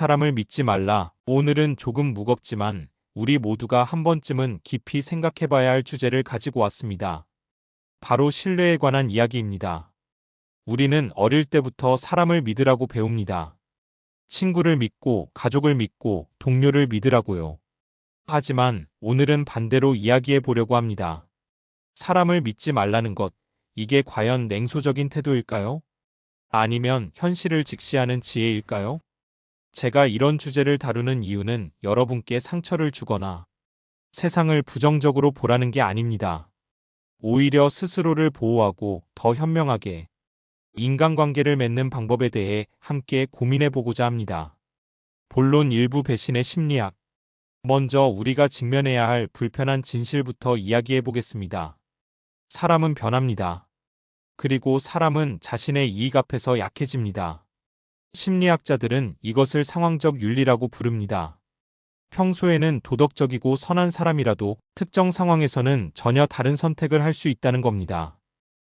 사람을 믿지 말라. 오늘은 조금 무겁지만 우리 모두가 한 번쯤은 깊이 생각해 봐야 할 주제를 가지고 왔습니다. 바로 신뢰에 관한 이야기입니다. 우리는 어릴 때부터 사람을 믿으라고 배웁니다. 친구를 믿고, 가족을 믿고, 동료를 믿으라고요. 하지만 오늘은 반대로 이야기해 보려고 합니다. 사람을 믿지 말라는 것, 이게 과연 냉소적인 태도일까요? 아니면 현실을 직시하는 지혜일까요? 제가 이런 주제를 다루는 이유는 여러분께 상처를 주거나 세상을 부정적으로 보라는 게 아닙니다. 오히려 스스로를 보호하고 더 현명하게 인간관계를 맺는 방법에 대해 함께 고민해 보고자 합니다. 본론 일부 배신의 심리학. 먼저 우리가 직면해야 할 불편한 진실부터 이야기해 보겠습니다. 사람은 변합니다. 그리고 사람은 자신의 이익 앞에서 약해집니다. 심리학자들은 이것을 상황적 윤리라고 부릅니다. 평소에는 도덕적이고 선한 사람이라도 특정 상황에서는 전혀 다른 선택을 할 수 있다는 겁니다.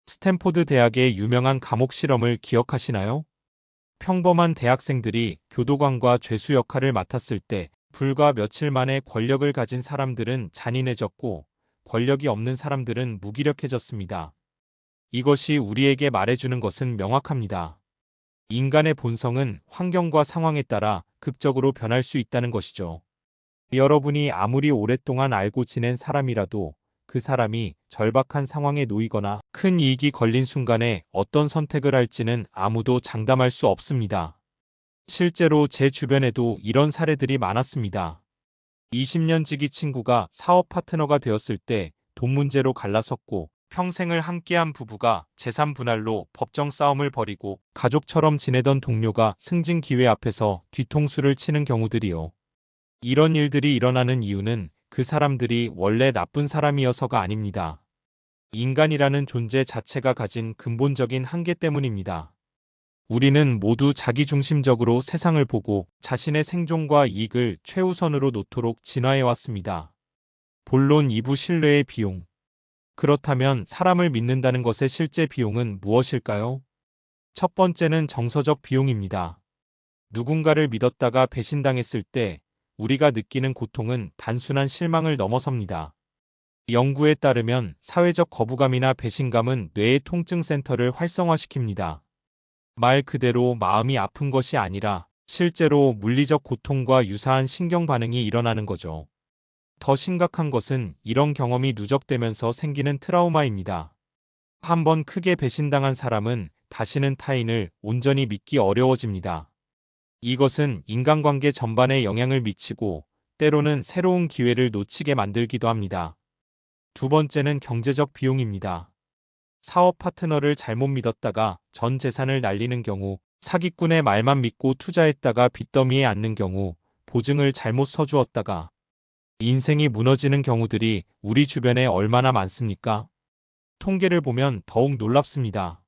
스탠포드 대학의 유명한 감옥 실험을 기억하시나요? 평범한 대학생들이 교도관과 죄수 역할을 맡았을 때 불과 며칠 만에 권력을 가진 사람들은 잔인해졌고 권력이 없는 사람들은 무기력해졌습니다. 이것이 우리에게 말해주는 것은 명확합니다. 인간의 본성은 환경과 상황에 따라 극적으로 변할 수 있다는 것이죠. 여러분이 아무리 오랫동안 알고 지낸 사람이라도 그 사람이 절박한 상황에 놓이거나 큰 이익이 걸린 순간에 어떤 선택을 할지는 아무도 장담할 수 없습니다. 실제로 제 주변에도 이런 사례들이 많았습니다. 20년 지기 친구가 사업 파트너가 되었을 때 돈 문제로 갈라섰고 평생을 함께한 부부가 재산 분할로 법정 싸움을 벌이고 가족처럼 지내던 동료가 승진 기회 앞에서 뒤통수를 치는 경우들이요. 이런 일들이 일어나는 이유는 그 사람들이 원래 나쁜 사람이어서가 아닙니다. 인간이라는 존재 자체가 가진 근본적인 한계 때문입니다. 우리는 모두 자기중심적으로 세상을 보고 자신의 생존과 이익을 최우선으로 놓도록 진화해 왔습니다. 본론 2부 신뢰의 비용. 그렇다면 사람을 믿는다는 것의 실제 비용은 무엇일까요? 첫 번째는 정서적 비용입니다. 누군가를 믿었다가 배신당했을 때 우리가 느끼는 고통은 단순한 실망을 넘어섭니다. 연구에 따르면 사회적 거부감이나 배신감은 뇌의 통증 센터를 활성화시킵니다. 말 그대로 마음이 아픈 것이 아니라 실제로 물리적 고통과 유사한 신경 반응이 일어나는 거죠. 더 심각한 것은 이런 경험이 누적되면서 생기는 트라우마입니다. 한번 크게 배신당한 사람은 다시는 타인을 온전히 믿기 어려워집니다. 이것은 인간관계 전반에 영향을 미치고 때로는 새로운 기회를 놓치게 만들기도 합니다. 두 번째는 경제적 비용입니다. 사업 파트너를 잘못 믿었다가 전 재산을 날리는 경우, 사기꾼의 말만 믿고 투자했다가 빚더미에 앉는 경우, 보증을 잘못 서주었다가 인생이 무너지는 경우들이 우리 주변에 얼마나 많습니까? 통계를 보면 더욱 놀랍습니다.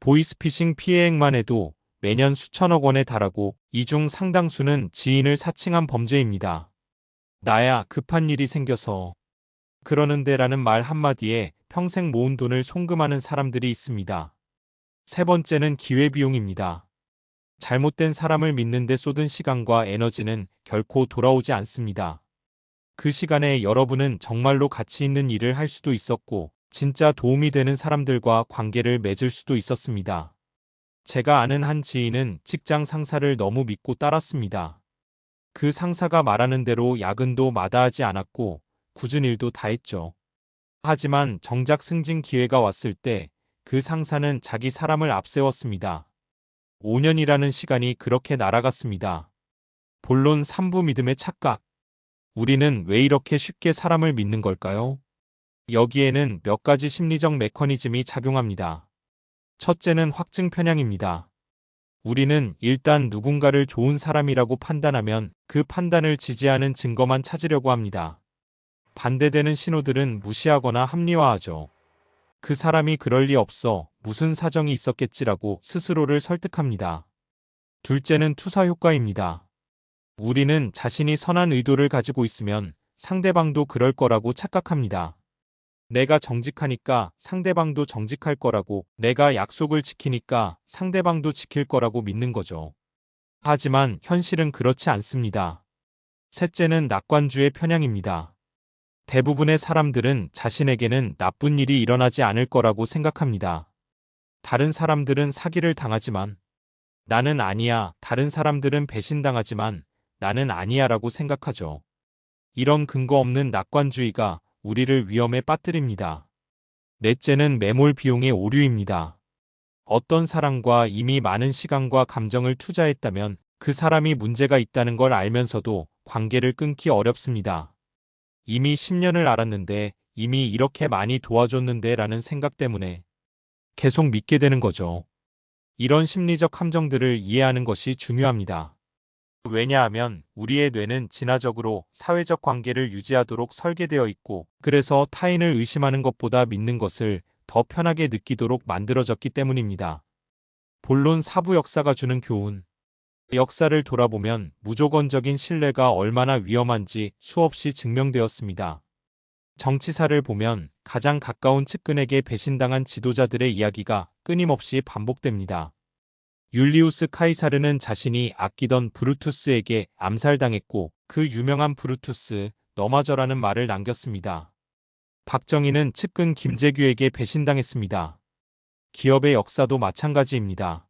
보이스피싱 피해액만 해도 매년 수천억 원에 달하고 이 중 상당수는 지인을 사칭한 범죄입니다. 나야 급한 일이 생겨서 그러는데 라는 말 한마디에 평생 모은 돈을 송금하는 사람들이 있습니다. 세 번째는 기회비용입니다. 잘못된 사람을 믿는데 쏟은 시간과 에너지는 결코 돌아오지 않습니다. 그 시간에 여러분은 정말로 가치 있는 일을 할 수도 있었고, 진짜 도움이 되는 사람들과 관계를 맺을 수도 있었습니다. 제가 아는 한 지인은 직장 상사를 너무 믿고 따랐습니다. 그 상사가 말하는 대로 야근도 마다하지 않았고 굳은 일도 다 했죠. 하지만 정작 승진 기회가 왔을 때 그 상사는 자기 사람을 앞세웠습니다. 5년이라는 시간이 그렇게 날아갔습니다. 본론 3부 믿음의 착각. 우리는 왜 이렇게 쉽게 사람을 믿는 걸까요? 여기에는 몇 가지 심리적 메커니즘이 작용합니다. 첫째는 확증 편향입니다. 우리는 일단 누군가를 좋은 사람이라고 판단하면 그 판단을 지지하는 증거만 찾으려고 합니다. 반대되는 신호들은 무시하거나 합리화하죠. 그 사람이 그럴 리 없어 무슨 사정이 있었겠지라고 스스로를 설득합니다. 둘째는 투사 효과입니다. 우리는 자신이 선한 의도를 가지고 있으면 상대방도 그럴 거라고 착각합니다. 내가 정직하니까 상대방도 정직할 거라고, 내가 약속을 지키니까 상대방도 지킬 거라고 믿는 거죠. 하지만 현실은 그렇지 않습니다. 셋째는 낙관주의 편향입니다. 대부분의 사람들은 자신에게는 나쁜 일이 일어나지 않을 거라고 생각합니다. 다른 사람들은 사기를 당하지만 나는 아니야. 다른 사람들은 배신당하지만 나는 아니야 라고 생각하죠. 이런 근거 없는 낙관주의가 우리를 위험에 빠뜨립니다. 넷째는 매몰 비용의 오류입니다. 어떤 사람과 이미 많은 시간과 감정을 투자했다면 그 사람이 문제가 있다는 걸 알면서도 관계를 끊기 어렵습니다. 이미 10년을 알았는데 이미 이렇게 많이 도와줬는데 라는 생각 때문에 계속 믿게 되는 거죠. 이런 심리적 함정들을 이해하는 것이 중요합니다. 왜냐하면 우리의 뇌는 진화적으로 사회적 관계를 유지하도록 설계되어 있고 그래서 타인을 의심하는 것보다 믿는 것을 더 편하게 느끼도록 만들어졌기 때문입니다. 본론 사부 역사가 주는 교훈. 역사를 돌아보면 무조건적인 신뢰가 얼마나 위험한지 수없이 증명되었습니다. 정치사를 보면 가장 가까운 측근에게 배신당한 지도자들의 이야기가 끊임없이 반복됩니다. 율리우스 카이사르는 자신이 아끼던 브루투스에게 암살당했고 그 유명한 브루투스 너마저라는 말을 남겼습니다. 박정희는 측근 김재규에게 배신당했습니다. 기업의 역사도 마찬가지입니다.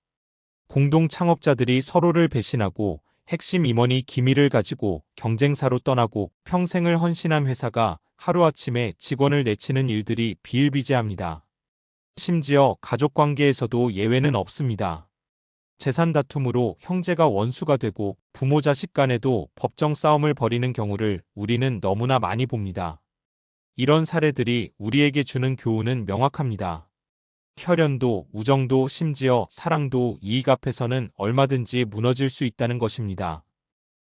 공동 창업자들이 서로를 배신하고 핵심 임원이 기밀을 가지고 경쟁사로 떠나고 평생을 헌신한 회사가 하루아침에 직원을 내치는 일들이 비일비재합니다. 심지어 가족 관계에서도 예외는 없습니다. 재산 다툼으로 형제가 원수가 되고 부모 자식 간에도 법정 싸움을 벌이는 경우를 우리는 너무나 많이 봅니다. 이런 사례들이 우리에게 주는 교훈은 명확합니다. 혈연도, 우정도, 심지어 사랑도 이익 앞에서는 얼마든지 무너질 수 있다는 것입니다.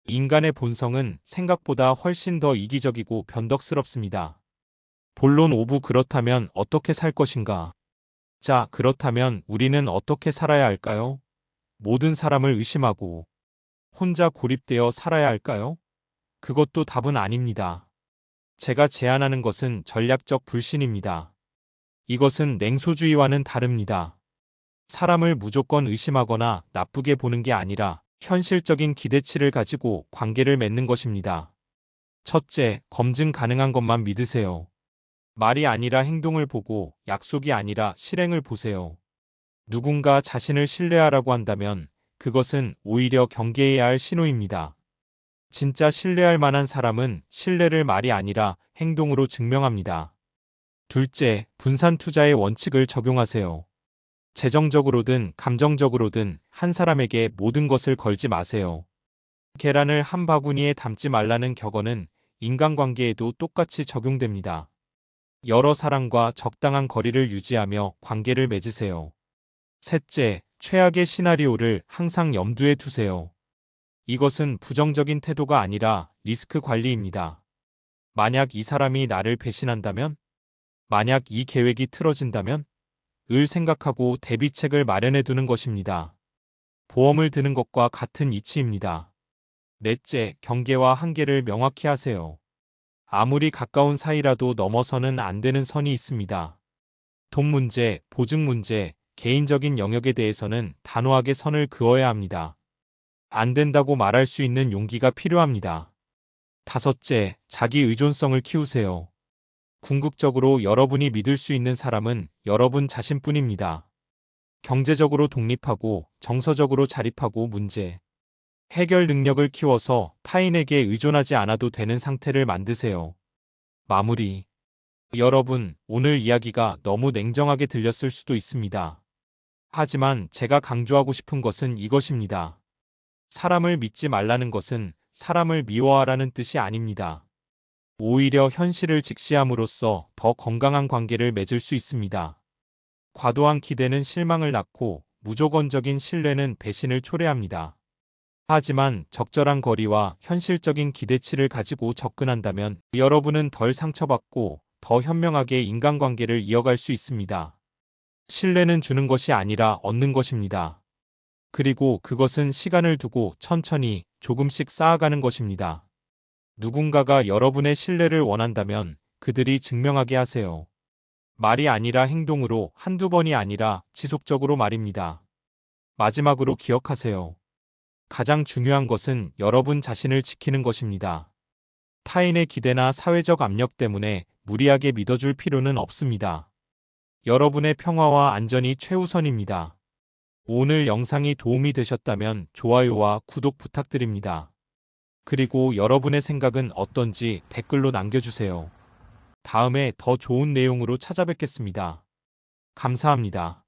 인간의 본성은 생각보다 훨씬 더 이기적이고 변덕스럽습니다. 본론 오부 그렇다면 어떻게 살 것인가? 자, 그렇다면 우리는 어떻게 살아야 할까요? 모든 사람을 의심하고 혼자 고립되어 살아야 할까요? 그것도 답은 아닙니다. 제가 제안하는 것은 전략적 불신입니다. 이것은 냉소주의와는 다릅니다. 사람을 무조건 의심하거나 나쁘게 보는 게 아니라 현실적인 기대치를 가지고 관계를 맺는 것입니다. 첫째, 검증 가능한 것만 믿으세요. 말이 아니라 행동을 보고 약속이 아니라 실행을 보세요. 누군가 자신을 신뢰하라고 한다면 그것은 오히려 경계해야 할 신호입니다. 진짜 신뢰할 만한 사람은 신뢰를 말이 아니라 행동으로 증명합니다. 둘째, 분산 투자의 원칙을 적용하세요. 재정적으로든 감정적으로든 한 사람에게 모든 것을 걸지 마세요. 계란을 한 바구니에 담지 말라는 격언은 인간관계에도 똑같이 적용됩니다. 여러 사람과 적당한 거리를 유지하며 관계를 맺으세요. 셋째, 최악의 시나리오를 항상 염두에 두세요. 이것은 부정적인 태도가 아니라 리스크 관리입니다. 만약 이 사람이 나를 배신한다면? 만약 이 계획이 틀어진다면? 을 생각하고 대비책을 마련해 두는 것입니다. 보험을 드는 것과 같은 이치입니다. 넷째, 경계와 한계를 명확히 하세요. 아무리 가까운 사이라도 넘어서는 안 되는 선이 있습니다. 돈 문제, 보증 문제, 개인적인 영역에 대해서는 단호하게 선을 그어야 합니다. 안 된다고 말할 수 있는 용기가 필요합니다. 다섯째, 자기 의존성을 키우세요. 궁극적으로 여러분이 믿을 수 있는 사람은 여러분 자신뿐입니다. 경제적으로 독립하고 정서적으로 자립하고 문제 해결 능력을 키워서 타인에게 의존하지 않아도 되는 상태를 만드세요. 마무리 여러분, 오늘 이야기가 너무 냉정하게 들렸을 수도 있습니다. 하지만 제가 강조하고 싶은 것은 이것입니다. 사람을 믿지 말라는 것은 사람을 미워하라는 뜻이 아닙니다. 오히려 현실을 직시함으로써 더 건강한 관계를 맺을 수 있습니다. 과도한 기대는 실망을 낳고 무조건적인 신뢰는 배신을 초래합니다. 하지만 적절한 거리와 현실적인 기대치를 가지고 접근한다면 여러분은 덜 상처받고 더 현명하게 인간관계를 이어갈 수 있습니다. 신뢰는 주는 것이 아니라 얻는 것입니다. 그리고 그것은 시간을 두고 천천히 조금씩 쌓아가는 것입니다. 누군가가 여러분의 신뢰를 원한다면 그들이 증명하게 하세요. 말이 아니라 행동으로 한두 번이 아니라 지속적으로 말입니다. 마지막으로 기억하세요. 가장 중요한 것은 여러분 자신을 지키는 것입니다. 타인의 기대나 사회적 압력 때문에 무리하게 믿어줄 필요는 없습니다. 여러분의 평화와 안전이 최우선입니다. 오늘 영상이 도움이 되셨다면 좋아요와 구독 부탁드립니다. 그리고 여러분의 생각은 어떤지 댓글로 남겨주세요. 다음에 더 좋은 내용으로 찾아뵙겠습니다. 감사합니다.